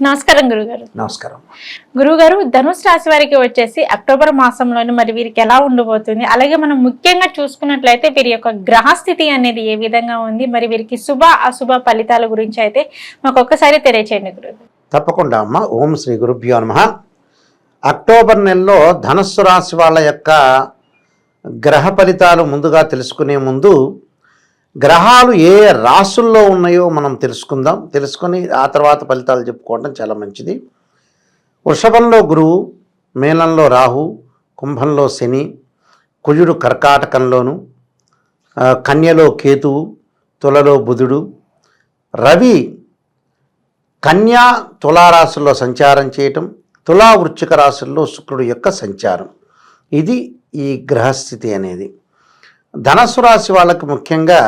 నమస్కారం గురుగారు. నమస్కారం. గురుగారు ధనుసు రాశి వారికి వచ్చేసి అక్టోబర్ మాసంలోని మరి వీరికి ఎలా ఉండబోతుంది? అలాగే మనం ముఖ్యంగా చూసుకున్నట్లయితే వీరి యొక్క గ్రహస్థితి అనేది ఏ విధంగా ఉంది? మరి వీరికి శుభ అశుభ ఫలితాల గురించి అయితే మాకు ఒక్కసారి తెలియచేయండి గురుగారు. తప్పకుండా అమ్మ. ఓం శ్రీ గురుభ్యో నమ. అక్టోబర్ నెలలో ధనస్సు రాశి వాళ్ళ యొక్క గ్రహ ఫలితాలు ముందుగా తెలుసుకునే ముందు గ్రహాలు ఏ రాసుల్లో ఉన్నాయో మనం తెలుసుకుందాం. తెలుసుకొని ఆ తర్వాత ఫలితాలు చెప్పుకోవడం చాలా మంచిది. వృషభంలో గురువు మేలంలో రాహు కుంభంలో శని కుజుడు కర్కాటకంలోను కన్యలో కేతువు తులలో బుధుడు రవి కన్యా తులారాశుల్లో సంచారం చేయటం తులా వృచ్చిక రాశుల్లో శుక్రుడు యొక్క సంచారం. ఇది ఈ గ్రహస్థితి అనేది. ధనస్సు రాశి వాళ్ళకి ముఖ్యంగా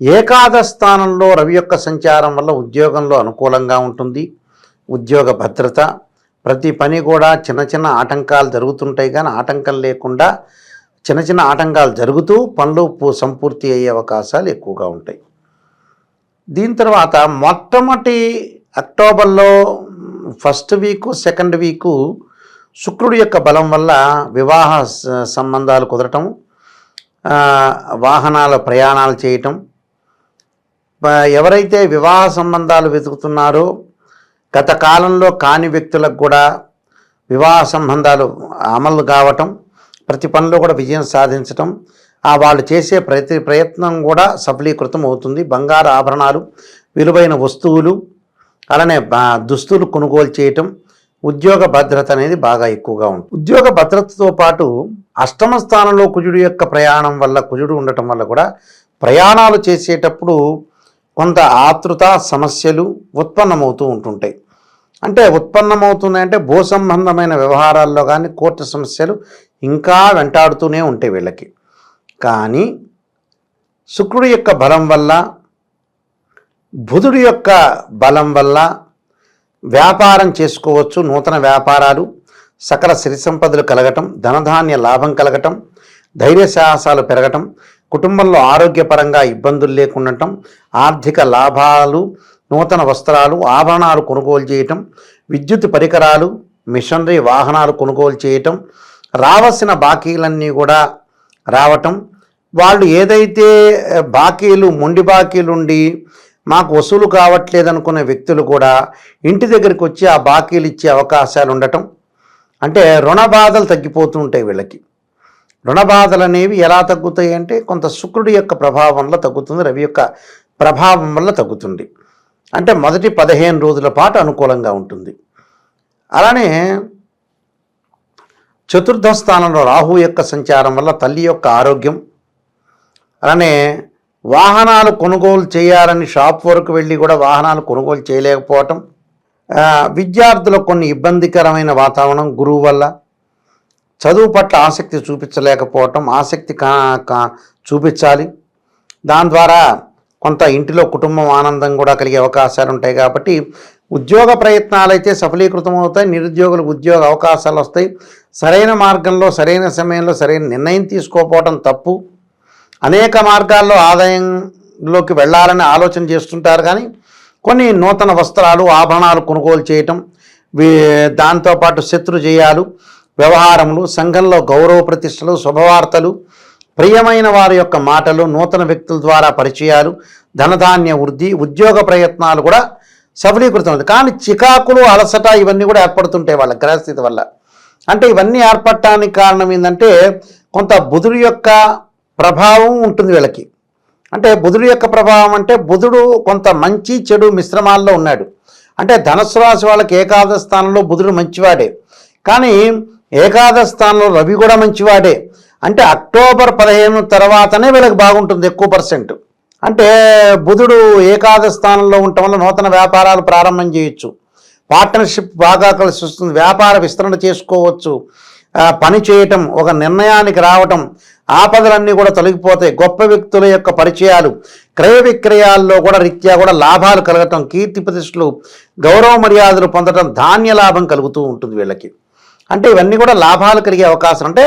ఏకాదశ స్థానంలో రవి యొక్క సంచారం వల్ల ఉద్యోగంలో అనుకూలంగా ఉంటుంది. ఉద్యోగ భద్రత ప్రతి పని కూడా చిన్న చిన్న ఆటంకాలు జరుగుతుంటాయి కానీ ఆటంకం లేకుండా చిన్న చిన్న ఆటంకాలు జరుగుతూ పనులు పూ- సంపూర్తి అయ్యే అవకాశాలు ఎక్కువగా ఉంటాయి. దీని తర్వాత మొట్టమొదటి అక్టోబర్లో ఫస్ట్ వీకు సెకండ్ వీకు శుక్రుడి యొక్క బలం వల్ల వివాహ సంబంధాలు కుదరటం వాహనాల ప్రయాణాలు చేయటం. ఎవరైతే వివాహ సంబంధాలు వెతుకుతున్నారో గత కాలంలో కాని వ్యక్తులకు కూడా వివాహ సంబంధాలు అమలు కావటం ప్రతి పనిలో కూడా విజయం సాధించటం ఆ వాళ్ళు చేసే ప్రతి ప్రయత్నం కూడా సఫలీకృతం అవుతుంది. బంగారు ఆభరణాలు విలువైన వస్తువులు అలానే దుస్తులు కొనుగోలు చేయటం ఉద్యోగ భద్రత అనేది బాగా ఎక్కువగా ఉంటుంది. ఉద్యోగ భద్రతతో పాటు అష్టమ స్థానంలో కుజుడు యొక్క ప్రయాణం వల్ల కుజుడు ఉండటం వల్ల కూడా ప్రయాణాలు చేసేటప్పుడు కొంత ఆతృత సమస్యలు ఉత్పన్నమవుతూ ఉంటుంటాయి. అంటే ఉత్పన్నమవుతున్నాయంటే భూ సంబంధమైన వ్యవహారాల్లో కానీ కోర్టు సమస్యలు ఇంకా వెంటాడుతూనే ఉంటాయి వీళ్ళకి. కానీ శుక్రుడి యొక్క బలం వల్ల బుధుడి యొక్క బలం వల్ల వ్యాపారం చేసుకోవచ్చు. నూతన వ్యాపారాలు సకల సిరి సంపదలు కలగటం ధనధాన్య లాభం కలగటం ధైర్య సాహసాలు పెరగటం కుటుంబంలో ఆరోగ్యపరంగా ఇబ్బందులు లేకుండటం ఆర్థిక లాభాలు నూతన వస్త్రాలు ఆభరణాలు కొనుగోలు చేయటం విద్యుత్ పరికరాలు మిషనరీ వాహనాలు కొనుగోలు చేయటం రావాల్సిన బాకీలన్నీ కూడా రావటం. వాళ్ళు ఏదైతే బాకీలు మొండి బాకీలుండి మాకు వసూలు కావట్లేదు అనుకునే వ్యక్తులు కూడా ఇంటి దగ్గరికి వచ్చి ఆ బాకీలు ఇచ్చే అవకాశాలు ఉండటం. అంటే రుణ బాధలు తగ్గిపోతూ ఉంటాయి వీళ్ళకి. రుణ బాధలు అనేవి ఎలా తగ్గుతాయి అంటే కొంత శుక్రుడి యొక్క ప్రభావం వల్ల తగ్గుతుంది రవి యొక్క ప్రభావం వల్ల తగ్గుతుంది. అంటే మొదటి పదిహేను రోజుల పాటు అనుకూలంగా ఉంటుంది. అలానే చతుర్థ స్థానంలో రాహు యొక్క సంచారం వల్ల తల్లి యొక్క ఆరోగ్యం అలానే వాహనాలు కొనుగోలు చేయాలని షాప్ వరకు వెళ్ళి కూడా వాహనాలు కొనుగోలు చేయలేకపోవటం విద్యార్థులకు కొన్ని ఇబ్బందికరమైన వాతావరణం గురువు వల్ల చదువు పట్ల ఆసక్తి చూపించలేకపోవటం ఆసక్తి కా కా చూపించాలి. దాని ద్వారా కొంత ఇంటిలో కుటుంబం ఆనందం కూడా కలిగే అవకాశాలు ఉంటాయి కాబట్టి ఉద్యోగ ప్రయత్నాలు అయితే సఫలీకృతం అవుతాయి నిరుద్యోగులకు ఉద్యోగ అవకాశాలు వస్తాయి. సరైన మార్గంలో సరైన సమయంలో సరైన నిర్ణయం తీసుకోకపోవటం తప్పు. అనేక మార్గాల్లో ఆదాయంలోకి వెళ్ళాలని ఆలోచన చేస్తుంటారు కానీ కొన్ని నూతన వస్త్రాలు ఆభరణాలు కొనుగోలు చేయటం వీ- దాంతోపాటు శత్రు చేయాలు వ్యవహారములు సంఘంలో గౌరవ ప్రతిష్టలు శుభవార్తలు ప్రియమైన వారి యొక్క మాటలు నూతన వ్యక్తుల ద్వారా పరిచయాలు ధనధాన్య వృద్ధి ఉద్యోగ ప్రయత్నాలు కూడా సఫలీకృతం కానీ చికాకులు అలసట ఇవన్నీ కూడా ఏర్పడుతుంటాయి వాళ్ళ గ్రహస్థితి వల్ల. అంటే ఇవన్నీ ఏర్పడటానికి కారణం ఏంటంటే కొంత బుధుడి యొక్క ప్రభావం ఉంటుంది వీళ్ళకి. అంటే బుధుడు యొక్క ప్రభావం అంటే బుధుడు కొంత మంచి చెడు మిశ్రమాల్లో ఉన్నాడు. అంటే ధనుసు రాశి వాళ్ళకి ఏకాదశ స్థానంలో బుధుడు మంచివాడే. కానీ ఏకాదశ స్థానంలో రవి కూడా మంచివాడే. అంటే అక్టోబర్ పదిహేను తర్వాతనే వీళ్ళకి బాగుంటుంది ఎక్కువ పర్సెంట్. అంటే బుధుడు ఏకాదశ స్థానంలో ఉండటం వల్ల నూతన వ్యాపారాలు ప్రారంభం చేయొచ్చు. పార్ట్నర్షిప్ బాగా కలిసి వస్తుంది. వ్యాపార విస్తరణ చేసుకోవచ్చు. పని చేయటం ఒక నిర్ణయానికి రావటం ఆపదలన్నీ కూడా తొలగిపోతాయి. గొప్ప వ్యక్తుల యొక్క పరిచయాలు క్రయ విక్రయాల్లో కూడా రీత్యా కూడా లాభాలు కలగటం కీర్తి ప్రతిష్టలు గౌరవ మర్యాదలు పొందటం ధాన్య లాభం కలుగుతూ ఉంటుంది వీళ్ళకి. అంటే ఇవన్నీ కూడా లాభాలు కలిగే అవకాశం. అంటే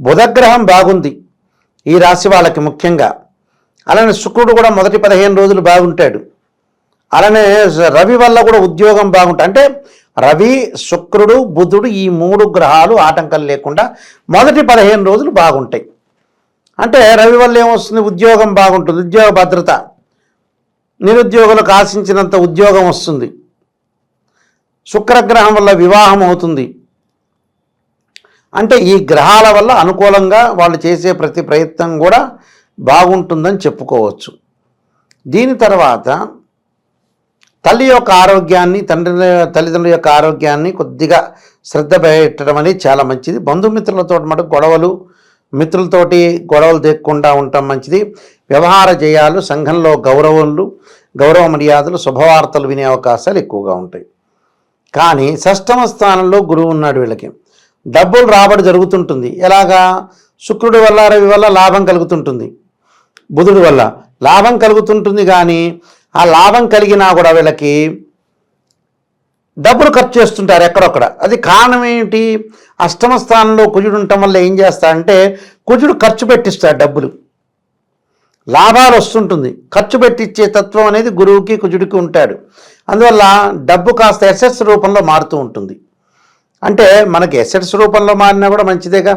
బుధగ్రహం బాగుంది ఈ రాశి వాళ్ళకి ముఖ్యంగా. అలానే శుక్రుడు కూడా మొదటి పదిహేను రోజులు బాగుంటాడు. అలానే రవి వల్ల కూడా ఉద్యోగం బాగుంటుంది. అంటే రవి శుక్రుడు బుధుడు ఈ మూడు గ్రహాలు ఆటంకం లేకుండా మొదటి పదిహేను రోజులు బాగుంటాయి. అంటే రవి వల్ల ఏమొస్తుంది? ఉద్యోగం బాగుంటుంది. ఉద్యోగ భద్రత. నిరుద్యోగులకు ఆశించినంత ఉద్యోగం వస్తుంది. శుక్రగ్రహం వల్ల వివాహం అవుతుంది. అంటే ఈ గ్రహాల వల్ల అనుకూలంగా వాళ్ళు చేసే ప్రతి ప్రయత్నం కూడా బాగుంటుందని చెప్పుకోవచ్చు. దీని తర్వాత తల్లి యొక్క ఆరోగ్యాన్ని తండ్రి తల్లిదండ్రుల యొక్క ఆరోగ్యాన్ని కొద్దిగా శ్రద్ధ పెట్టడం అనేది చాలా మంచిది. బంధుమిత్రులతో మటు గొడవలు మిత్రులతోటి గొడవలు తెక్కకుండా ఉండటం మంచిది. వ్యవహార జయాలు సంఘంలో గౌరవములు గౌరవ మర్యాదలు శుభవార్తలు వినే అవకాశాలు ఎక్కువగా ఉంటాయి. కానీ షష్టమ స్థానంలో గురువు ఉన్నాడు వీళ్ళకి. డబ్బులు రాబడి జరుగుతుంటుంది. ఎలాగా? శుక్రుడి వల్ల రవి వల్ల లాభం కలుగుతుంటుంది. బుధుడి వల్ల లాభం కలుగుతుంటుంది కానీ ఆ లాభం కలిగినా కూడా వీళ్ళకి డబ్బులు ఖర్చు చేస్తుంటారు ఎక్కడొక్కడ. అది కారణం ఏంటి అష్టమ స్థానంలో కుజుడు ఉండటం వల్ల ఏం చేస్తాడంటే కుజుడు ఖర్చు పెట్టిస్తాడు డబ్బులు. లాభాలు వస్తుంటుంది. ఖర్చు పెట్టించే తత్వం అనేది గురువుకి కుజుడికి ఉంటాడు. అందువల్ల డబ్బు కాస్త ఎసెట్స్ రూపంలో మారుతూ ఉంటుంది. అంటే మనకి ఎసెట్స్ రూపంలో మారినా కూడా మంచిదేగా.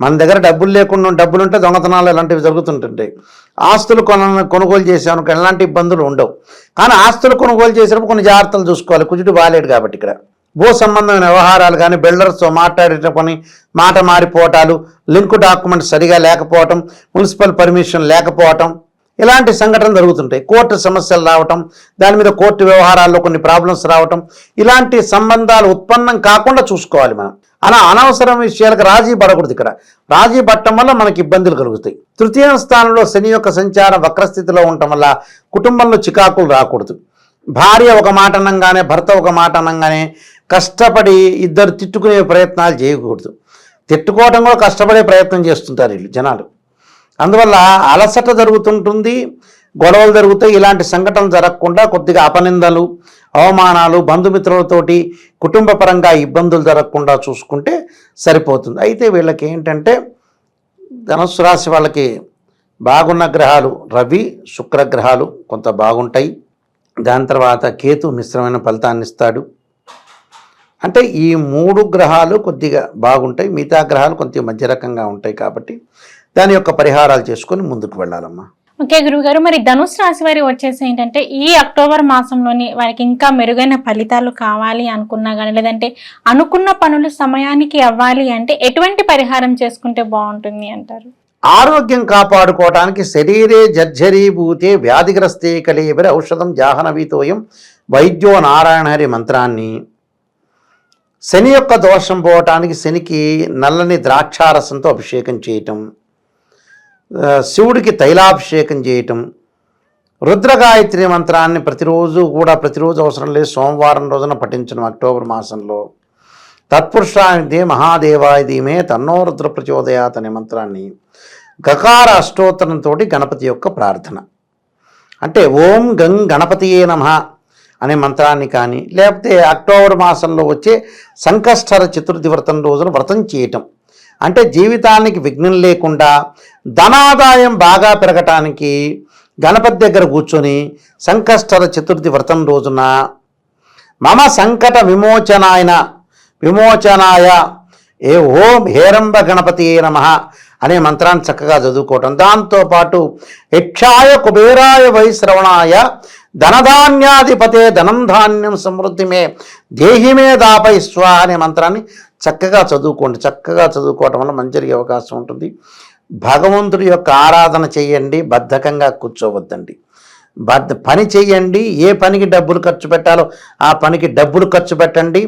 మన దగ్గర డబ్బులు లేకుండా డబ్బులు ఉంటే దొంగతనాలు ఇలాంటివి జరుగుతుంటుంటాయి. ఆస్తులు కొన కొనుగోలు చేసామనుకో ఎలాంటి ఇబ్బందులు ఉండవు. కానీ ఆస్తులు కొనుగోలు చేసినప్పుడు కొన్ని జాగ్రత్తలు చూసుకోవాలి. కుజుడు బాలేడు కాబట్టి ఇక్కడ. భూ సంబంధమైన వ్యవహారాలు కానీ బిల్డర్స్తో మాట్లాడేట పని మాట మారిపోవటాలు లింక్ డాక్యుమెంట్ సరిగా లేకపోవటం మున్సిపల్ పర్మిషన్ లేకపోవటం ఇలాంటి సంఘటనలు జరుగుతుంటాయి. కోర్టు సమస్యలు రావటం దాని మీద కోర్టు వ్యవహారాల్లో కొన్ని ప్రాబ్లమ్స్ రావటం ఇలాంటి సంబంధాలు ఉత్పన్నం కాకుండా చూసుకోవాలి మనం. అలా అనవసరం విషయాలకు రాజీ పడకూడదు ఇక్కడ. రాజీ పడటం వల్ల మనకి ఇబ్బందులు కలుగుతాయి. తృతీయ స్థానంలో శని యొక్క సంచారం వక్రస్థితిలో ఉండటం వల్ల కుటుంబంలో చికాకులు రాకూడదు. భార్య ఒక మాట అనగానే భర్త ఒక మాట అనగానే కష్టపడి ఇద్దరు తిట్టుకునే ప్రయత్నాలు చేయకూడదు. తిట్టుకోవడం కూడా కష్టపడే ప్రయత్నం చేస్తుంటారు వీళ్ళు జనాలు. అందువల్ల అలసట జరుగుతుంటుంది గొడవలు జరుగుతాయి ఇలాంటి సంఘటనలు జరగకుండా కొద్దిగా అపనిందలు అవమానాలు బంధుమిత్రులతోటి కుటుంబ పరంగా ఇబ్బందులు జరగకుండా చూసుకుంటే సరిపోతుంది. అయితే వీళ్ళకి ఏంటంటే ధనుసు రాశి వాళ్ళకి బాగున్న గ్రహాలు రవి శుక్ర గ్రహాలు కొంత బాగుంటాయి. దాని తర్వాత కేతు మిశ్రమైన ఫలితాన్ని ఇస్తాడు. అంటే ఈ మూడు గ్రహాలు కొద్దిగా బాగుంటాయి మిగతా గ్రహాలు కొద్దిగా మధ్య రకంగా ఉంటాయి కాబట్టి దాని యొక్క పరిహారాలు చేసుకొని ముందుకు వెళ్ళాలమ్మా. ఓకే గురువు గారు మరి ధనుసు రాశి వారి వచ్చేసి ఏంటంటే ఈ అక్టోబర్ మాసంలోని వారికి ఇంకా మెరుగైన ఫలితాలు కావాలి అనుకున్నా కానీ లేదంటే అనుకున్న పనులు సమయానికి అవ్వాలి అంటే ఎటువంటి పరిహారం చేసుకుంటే బాగుంటుంది అంటారు? ఆరోగ్యం కాపాడుకోవడానికి శరీరే జర్జరీభూతే వ్యాధిగ్రస్తే కలియబరి ఔషధం జాహ్నవీతోయం వైద్యో నారాయణ హరి మంత్రాన్ని. శని యొక్క దోషం పోవటానికి శనికి నల్లని ద్రాక్షారసంతో అభిషేకం చేయటం. శివుడికి తైలాభిషేకం చేయటం రుద్రగాయత్రి మంత్రాన్ని ప్రతిరోజు కూడా ప్రతిరోజు అవసరం లేదు సోమవారం రోజున పఠించడం అక్టోబర్ మాసంలో. తత్పురుషానిదే మహాదేవాయ ధీమే తన్నో రుద్ర ప్రచోదయాత్ అనే మంత్రాన్ని గకార అష్టోత్తరంతో గణపతి యొక్క ప్రార్థన. అంటే ఓం గం గణపతియే నమ అనే మంత్రాన్ని కానీ లేకపోతే అక్టోబర్ మాసంలో వచ్చే సంకష్టర చతుర్థి వ్రతం రోజున వ్రతం చేయటం. అంటే జీవితానికి విఘ్నం లేకుండా ధనాదాయం బాగా పెరగటానికి గణపతి దగ్గర కూర్చొని సంకష్టర చతుర్థి వ్రతం రోజున మమ సంకట విమోచనాయన విమోచనాయ ఏ ఓం హేరంబ గణపతి నమ అనే మంత్రాన్ని చక్కగా చదువుకోవటం. దాంతోపాటు యక్షాయ కుబేరాయ వైశ్రవణాయ ధనధాన్యాధిపతే ధనం ధాన్యం సమృద్ధిమే దేహిమే దాపై స్వ అనే మంత్రాన్ని చక్కగా చదువుకోండి. చక్కగా చదువుకోవటం వల్ల మంచి జరిగే అవకాశం ఉంటుంది. భగవంతుడి యొక్క ఆరాధన చేయండి. బద్ధకంగా కూర్చోవద్దండి. బద్ద పని చేయండి. ఏ పనికి డబ్బులు ఖర్చు పెట్టాలో ఆ పనికి డబ్బులు ఖర్చు పెట్టండి.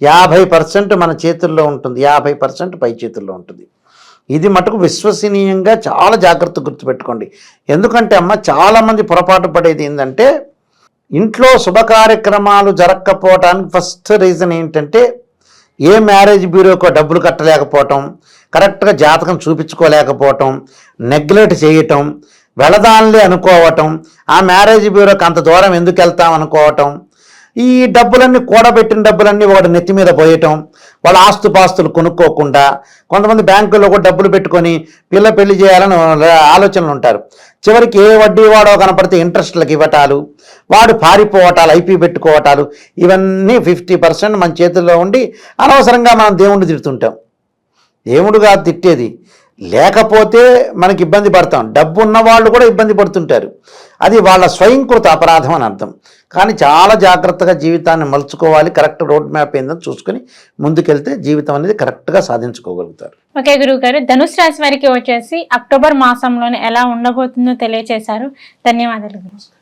యాభై పర్సెంట్ మన చేతుల్లో ఉంటుంది. యాభై పర్సెంట్ పై చేతుల్లో ఉంటుంది. ఇది మటుకు విశ్వసనీయంగా చాలా జాగ్రత్త గుర్తుపెట్టుకోండి. ఎందుకంటే అమ్మ చాలామంది పొరపాటు పడేది ఏంటంటే ఇంట్లో శుభ కార్యక్రమాలు జరగకపోవటానికి ఫస్ట్ రీజన్ ఏంటంటే ఏ మ్యారేజ్ బ్యూరోకో డబ్బులు కట్టలేకపోవటం కరెక్ట్గా జాతకం చూపించుకోలేకపోవటం నెగ్లెక్ట్ చేయటం వెళదానులే అనుకోవటం ఆ మ్యారేజ్ బ్యూరోకి అంత దూరం ఎందుకు వెళ్తాం అనుకోవటం ఈ డబ్బులన్నీ కూడబెట్టిన డబ్బులన్నీ వాడు నెత్తి మీద పోయటం వాళ్ళ ఆస్తుపాస్తులు కొనుక్కోకుండా కొంతమంది బ్యాంకుల్లో కూడా డబ్బులు పెట్టుకొని పిల్ల పెళ్ళి చేయాలని ఆలోచనలు ఉంటారు. చివరికి ఏ వడ్డీ వాడో కనపడితే ఇంట్రెస్ట్లకు ఇవ్వటాలు వాడు పారిపోవటాలు ఐపీ పెట్టుకోవటాలు ఇవన్నీ ఫిఫ్టీ పర్సెంట్ మన చేతుల్లో ఉండి అనవసరంగా మనం దేవుణ్ణి తిడుతుంటాం. దేవుడుగా తిట్టేది లేకపోతే మనకి ఇబ్బంది పడతాం. డబ్బు ఉన్న వాళ్ళు కూడా ఇబ్బంది పడుతుంటారు. అది వాళ్ళ స్వయంకృత అపరాధం అని అర్థం. కానీ చాలా జాగ్రత్తగా జీవితాన్ని మలుచుకోవాలి. కరెక్ట్ రోడ్ మ్యాప్ ఏందని చూసుకొని ముందుకెళ్తే జీవితం అనేది కరెక్ట్గా సాధించుకోగలుగుతారు. ఓకే గురువు గారు ధనుసు రాశి వారికి వచ్చేసి అక్టోబర్ మాసంలోనే ఎలా ఉండబోతుందో తెలియచేశారు. ధన్యవాదాలు గురువు